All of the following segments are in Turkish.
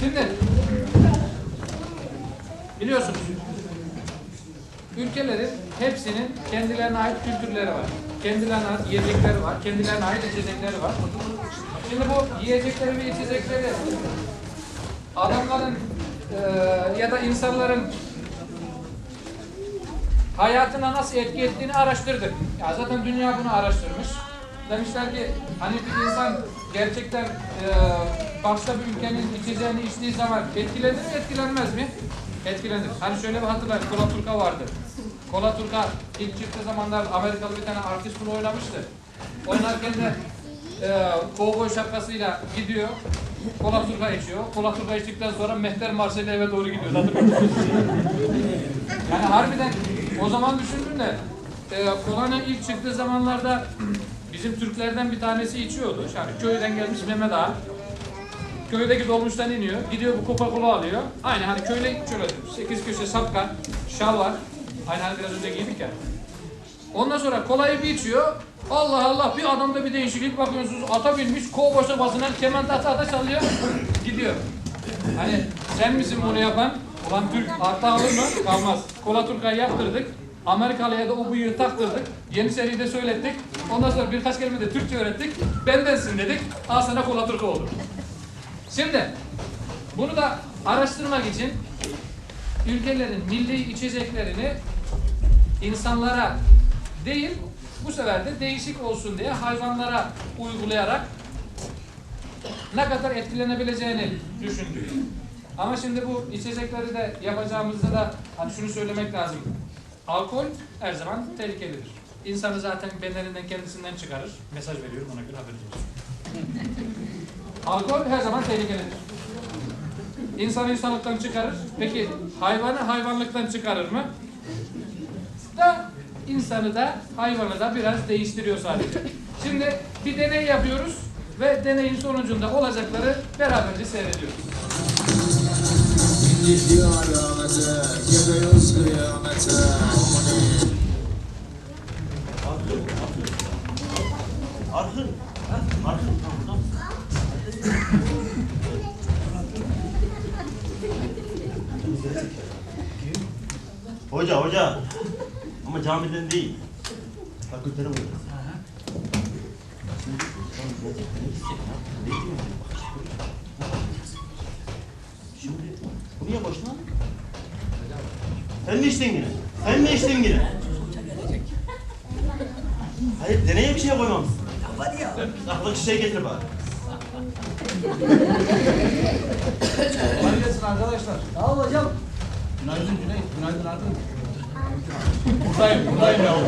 Şimdi biliyorsunuz ülkelerin hepsinin kendilerine ait kültürleri var. Kendilerine ait yiyecekleri var. Kendilerine ait içecekleri var. Şimdi bu yiyecekleri ve içecekleri adamların eee, ya da insanların hayatına nasıl etki ettiğini araştırdık. Ya zaten dünya bunu araştırmış. Demişler ki hani bir insan gerçekten e, başka bir ülkenin içeceğini içtiği zaman etkilenir mi etkilenmez mi? Etkilenir. Hani şöyle bir hatırlayın Kola Turka vardı. Kola Turka ilk çıktığı zamanlar Amerikalı bir tane artist bunu oynamıştı. Oynarken de e, kovboy şapkasıyla gidiyor. Kola Turka içiyor. Kola Turka içtikten sonra Mehter Marsel'e eve doğru gidiyor. Yani harbiden o zaman düşündüm de e, kolanın ilk çıktığı zamanlarda bizim Türklerden bir tanesi içiyordu. Yani köyden gelmiş Mehmet Ağa. Köydeki dolmuştan iniyor. Gidiyor bu Coca-Cola alıyor. Aynı hani köyle şöyle 8 köşe sapka, şal var. Aynı hani biraz önce giydik ya. Ondan sonra kolayı bir içiyor. Allah Allah bir adamda bir değişiklik bakıyorsunuz ata binmiş kovboy basınan kemen ata ata çalıyor gidiyor. Hani sen misin bunu yapan? Ulan Türk arta alır mı? Kalmaz. Kola Turka'yı yaptırdık. Amerikalıya da o bıyığı taktırdık. Yeni seride söylettik. Ondan sonra birkaç kelime de Türkçe öğrettik. Bendensin dedik. Al sana Kola Turka oldu. Şimdi bunu da araştırmak için ülkelerin milli içeceklerini insanlara değil bu sefer de değişik olsun diye hayvanlara uygulayarak ne kadar etkilenebileceğini düşündük. Ama şimdi bu içecekleri de yapacağımızda da hani şunu söylemek lazım. Alkol her zaman tehlikelidir. İnsanı zaten bedeninden kendisinden çıkarır. Mesaj veriyorum ona göre haberiniz olsun. Alkol her zaman tehlikelidir. İnsanı insanlıktan çıkarır. Peki hayvanı hayvanlıktan çıkarır mı? Da insanı da hayvanı da biraz değiştiriyor sadece. Şimdi bir deney yapıyoruz ve deneyin sonucunda olacakları beraberce seyrediyoruz. Hoca hoca. Ama camiden değil. Fakülteden hoca. Şimdi niye boş lan? Sen mi içtin yine? Sen mi içtin yine? Hayır deneye bir şey koymamışsın. Aklık şişeyi getir bari. Kolay gelsin arkadaşlar. Sağ ol hocam. Günaydın Cüneyt. Günaydın Ardın. buradayım, buradayım yavrum.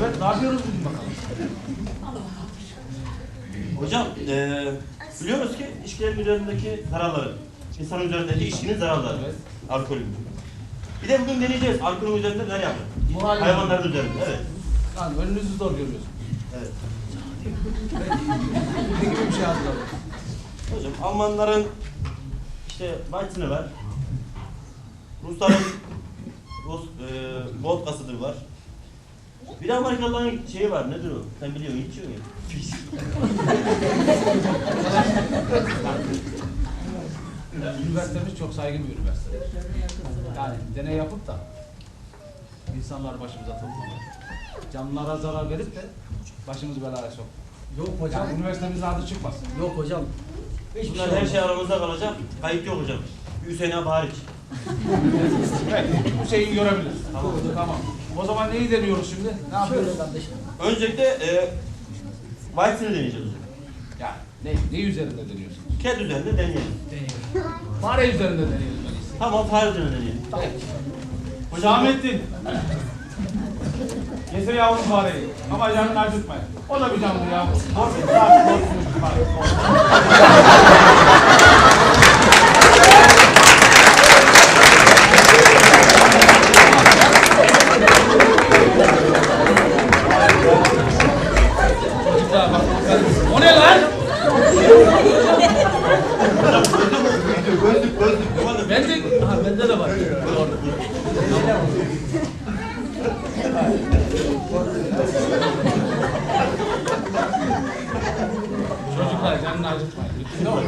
evet, ne yapıyoruz bugün bakalım? Hocam eee biliyoruz ki içkilerin üzerindeki zararları. İnsanın üzerindeki içkinin zararları. Evet. Alkolün. Bir de bugün deneyeceğiz. Alkolün üzerinde neler yapıyor? Muhalefet. Hayvanların üzerinde. Evet. Yani önünüzü zor görüyorsunuz. Evet. Ne gibi bir şey hazırladık? Hocam Almanların işte Weizen'i var. Rusların Rus eee vodkasıdır var. Bir de Amerikalıların şeyi var. Nedir o? Sen biliyorsun, içiyorsun ya. Üniversitemiz çok saygın bir üniversite. Yani deney yapıp da insanlar başımıza toplamak. Canlılara zarar verip de başımızı belaya sok. Yok hocam. Yani üniversitemizin adı çıkmasın. Yok hocam. Hiçbir Bunlar şey her şey aramızda kalacak. Kayıt yok hocam. Hüseyin abi hariç. Evet, Hüseyin görebilir. Tamam. Tamam. O zaman neyi deniyoruz şimdi? Ne yapıyoruz? Kardeşim. Öncelikle e, Weizen'i deneyeceğiz hocam. Ya ne, ne üzerinde deniyorsunuz? Ket üzerinde deneyelim. Fare üzerinde deneyelim. Tamam fare üzerinde deneyelim. Evet. Hocam Hüsamettin. Getir yavrum fareyi. Ama canını acıtmayın. O da bir canlı ya. Korkun, bak, korkun, bak, Hayır, I'm not trying. No.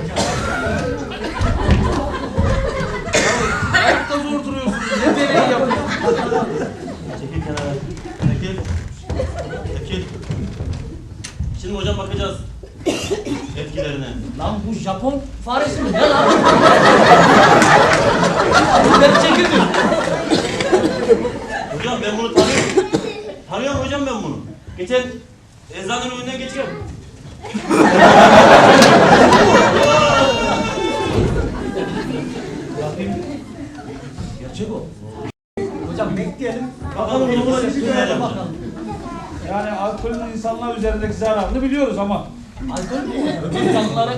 Ayakta zor duruyorsunuz. Ne deneyi yapıyorsunuz? Çekil kenara. Çekil. Çekil. Şimdi hocam bakacağız. Etkilerine. Lan bu Japon faresi mi? Ne lan? Ben çekil diyor. Hocam ben bunu tanıyorum. Tanıyorum hocam ben bunu. Geçen eczanenin önüne geçiyorum. Gerçek o. Hocam bekleyelim. Bakalım buna bir şey Bakalım. Yani alkolün insanlar üzerindeki zararını biliyoruz ama Alkol mü? Canlılara...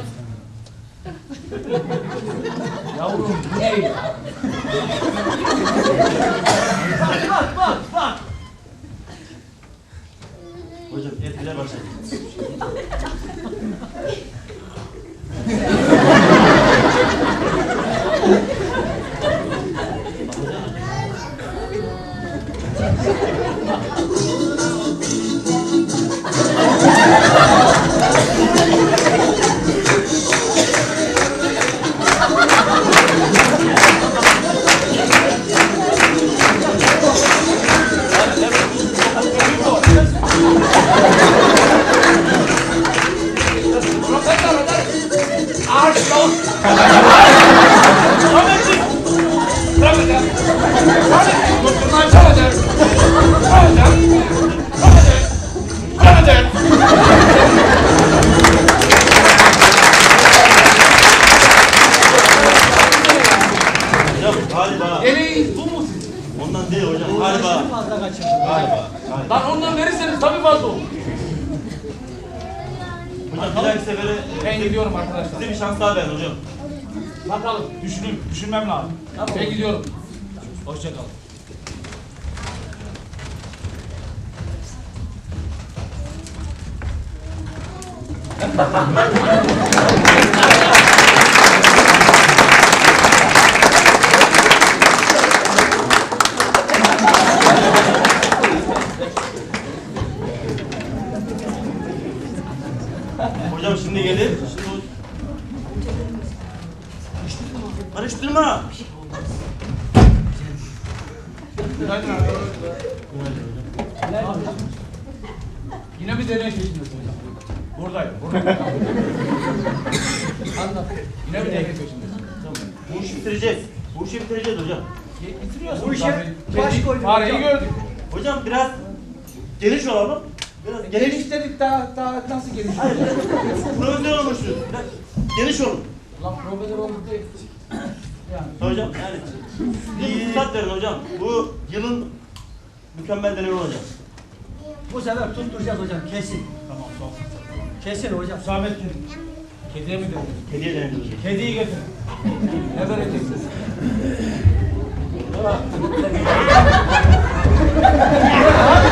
Yavrum ne ya? bak bak bak bak. Hocam etkiler başladı. 맞아. Gidiyorum arkadaşlar. size bir şans daha verin hocam. Bakalım. düşünün, düşünmem lazım. Ben gidiyorum. Hoşçakalın. Hocam Bitiriyorsun. Bu işe baş koyduk Fareyi hocam. gördük. Hocam biraz geniş olalım. Biraz geniş. Geniş dedik daha, daha nasıl geniş? Hayır. Profesyonel olmuşuz. Biraz geniş olun. Lan profesör olduk değil. Yani. Hocam yani bir fırsat verin hocam. Bu yılın mükemmel deneyimi olacak. Bu sefer tutturacağız hocam kesin. Tamam, son. Kesin hocam. Hüsamettin, Kediye mi dedin? Hediye deneyimi olacak. kediyi getirin. Ne vereceksin? Hola.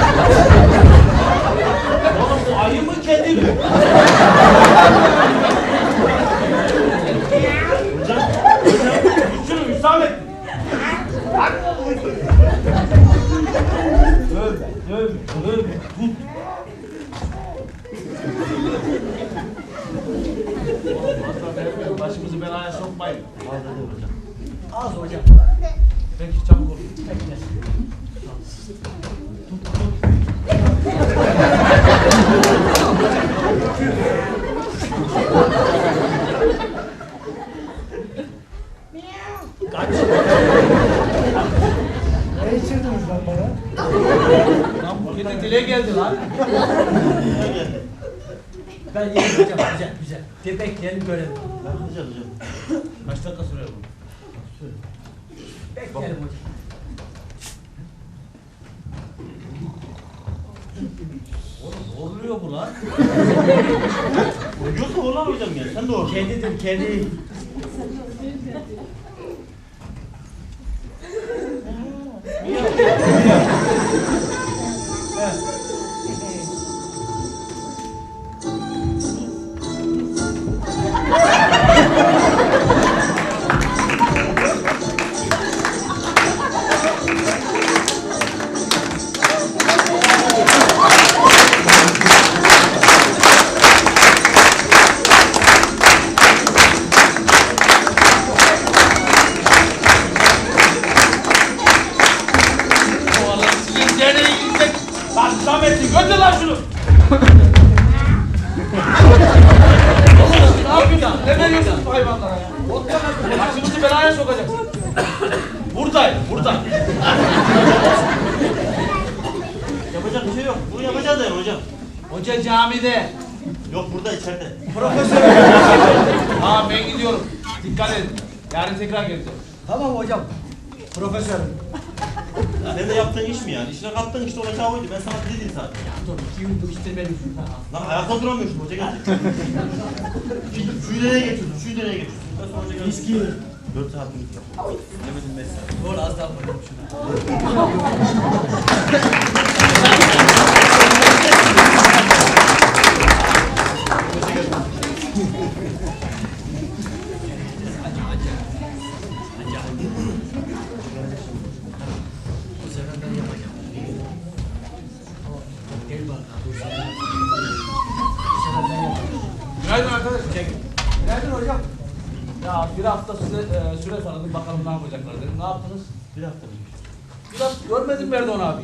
Ne içirdiniz lan bana? Lan bu kedi dile geldi lan. Ben yedim hocam güzel güzel. De bekleyelim görelim. Bakacağız hocam. Kaç dakika sürüyor bu? Bekleyelim hocam. Oğlum horluyor bu lan. Yoksa olur hocam ya. Sen de olur. Kedidir kedi. Lan şunu. ne yapıyorsun? Ne veriyorsun hayvanlara ya? Başımızı belaya sokacaksın. Buradayım, burada. Yapacak bir şey yok. Bunu yapacağız yani hocam. Hoca camide. Yok burada içeride. Tamam ben gidiyorum. Dikkat edin. Yarın tekrar geleceğim. Tamam hocam. Profesörüm. Sen de yaptığın iş mi yani? İşine kattığın işte olacağı oydu. Ben sana dedim zaten. Dur iki yıl bu işte benim. Lan ayakta duramıyorsun hoca geldi. Şu- nereye geçiyorsun? Şuyu nereye geçiyorsun? Ben sonra hoca geldi. Viski. 4 saat uyudum. Demedim 5 saat. Dur az daha bakalım şuna. Ya bir hafta size e, süre tanıdım bakalım ne yapacaklar dedim. Ne yaptınız? Bir hafta mı? Bir hafta görmedim Erdoğan abi.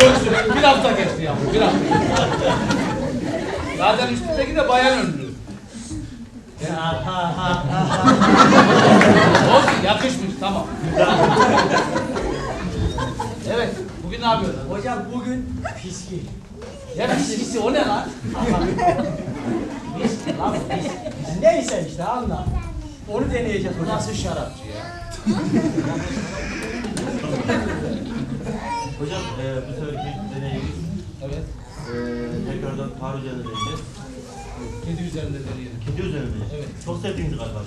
Çok. Bir hafta geçti ya. Bir hafta. Zaten üstündeki de bayan önlü. Ha ha ha ha. Olsun yakışmış tamam. evet bugün ne yapıyorsun? Hocam bugün fiski. Ya fiskisi o ne lan? Fiski lan fiski. Neyse işte anla. Onu deneyeceğiz Bu nasıl şarapçı ya? Hocam e, bu seferki deneyimiz Evet. e, tekrardan tarih üzerine deneyeceğiz. Kedi üzerinde deneyelim. Kedi üzerine deneyeceğiz. Evet. Çok sevdiğiniz galiba.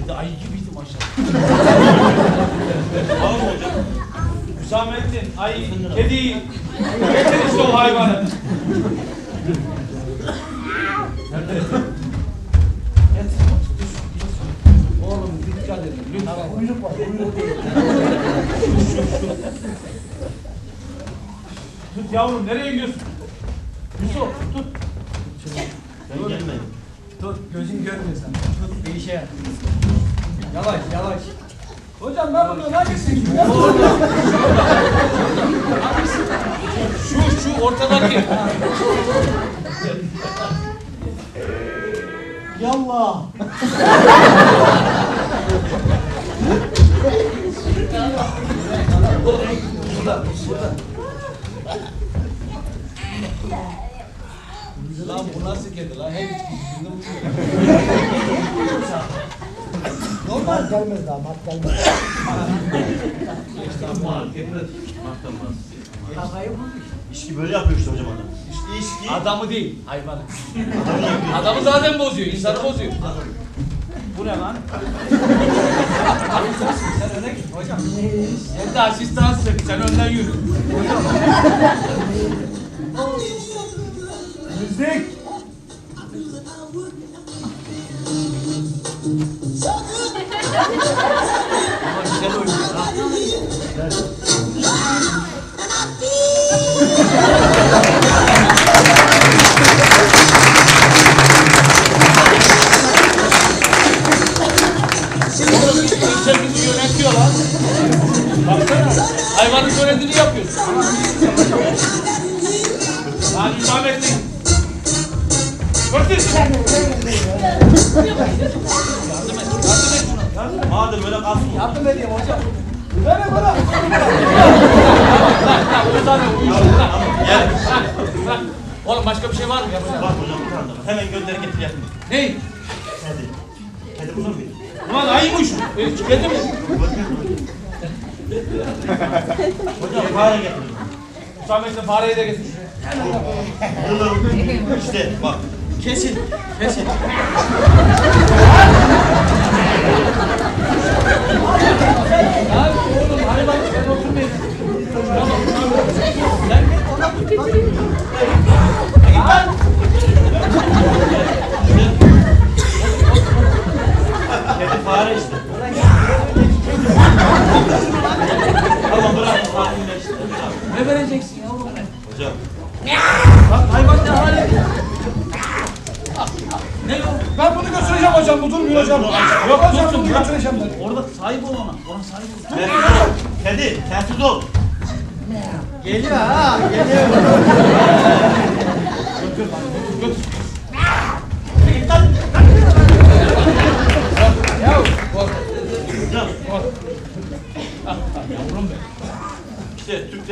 Kedi ayı gibiydi maşallah. Var mı hocam? Hüsamettin, ay, kediyi. Getir işte o hayvanı. Oğlum dikkat edin lütfen. Kuyruk var, kuyruk değil. Tut yavrum, nereye gidiyorsun? Yusuf tut. Ben gelmedim. Tut, gözün görmüyor sen. Tut, bir işe yap. Yavaş, yavaş. Hocam ben bunu hangisini Şu şu ortadaki. Yallah. Lan bu nasıl kedi lan? Uçuyor. Normal gelmez daha, mat gelmez. Kafayı vurmuş. İşki böyle yapıyor işte hocam adam. İşte işki. Adamı değil, hayvanı. Adamı zaten bozuyor, insanı bozuyor. Bu ne lan? Sen öne git hocam. Sen de asistansın, sen önden yürü. Müzik. Ama Bırak. Oğlum başka bir şey var mı yapacağım? Bak hocam daha. Hemen gönder getir yapın. Ney? Kedi. Kedi bulur muydu? Ulan ayıymış. E, kedi mi? Hocam fare getirin. Hüsamettin fareyi de getir. İşte bak. Kesin, kesin. Lan oğlum hayvan sen oturmayın. Tamam. Sen Thank you.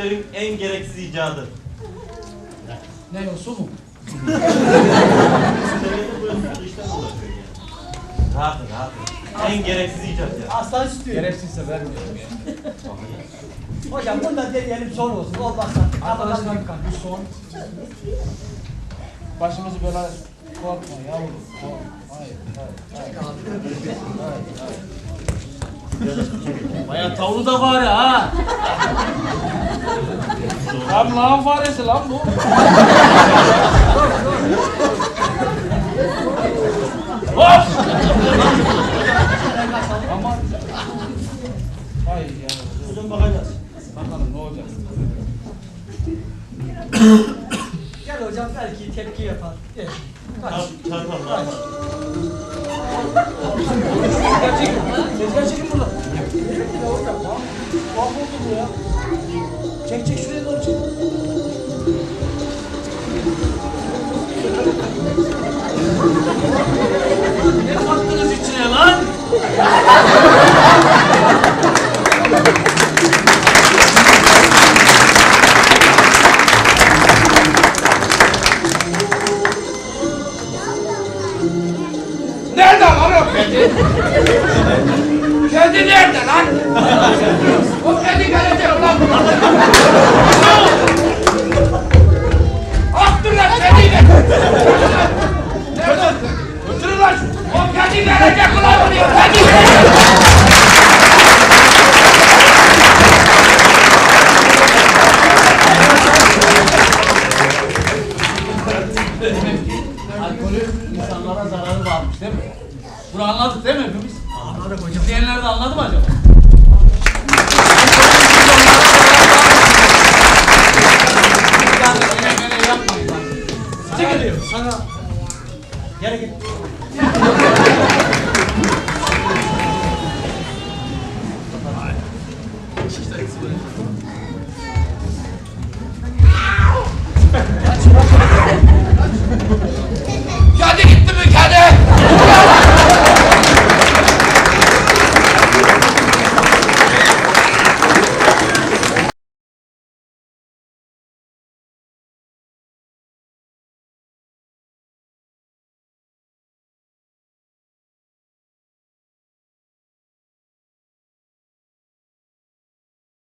Türklerin en gereksiz icadı. Ne o su mu? Uğraşıyor yani. Rahatın rahatın. En gereksiz icat ya. Aslan istiyor. Gereksizse vermiyorum ya. Hocam bundan deneyelim son olsun. Olmazsa. Arkadaşlar bir son. Başımızı belaya korkma yavrum. Korkma. Hayır, hayır, hayır. Baya tavlu da var ha. Tam lan faresi lan bu. Hop! Aman. Ay yavrum. Uzun bakacağız. Bakalım ne olacak. Gel hocam belki tepki yapar.